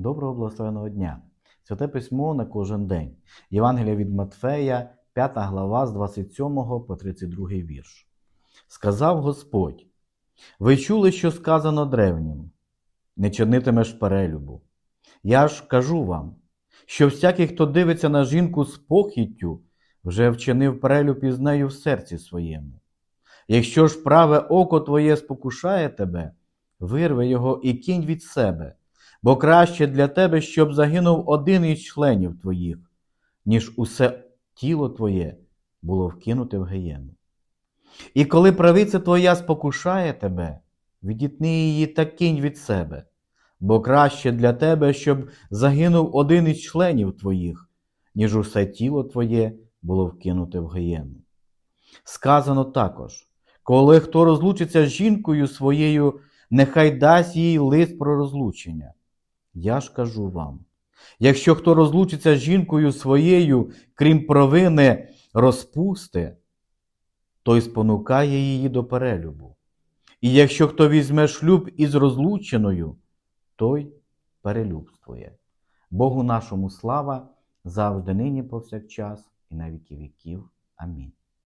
Доброго благословеного дня! Святе письмо на кожен день. Євангелія від Матфея, 5 глава з 27 по 32 вірш. Сказав Господь: Ви чули, що сказано древнім, не чинитимеш перелюбу. Я ж кажу вам, що всякий, хто дивиться на жінку з похіттю, вже вчинив перелюб із нею в серці своєму. Якщо ж праве око твоє спокушає тебе, вирви його і кинь від себе, бо краще для тебе, щоб загинув один із членів твоїх, ніж усе тіло твоє було вкинуте в гієну. І коли правиця твоя спокушає тебе, відітни її та кинь від себе, бо краще для тебе, щоб загинув один із членів твоїх, ніж усе тіло твоє було вкинуте в гієну. Сказано також, коли хто розлучиться з жінкою своєю, нехай дасть їй лист про розлучення. Я ж кажу вам: якщо хто розлучиться з жінкою своєю, крім провини розпусти, той спонукає її до перелюбу. І якщо хто візьме шлюб із розлученою, той перелюбствує. Богу нашому слава завжди нині повсякчас і на віки віків. Амінь.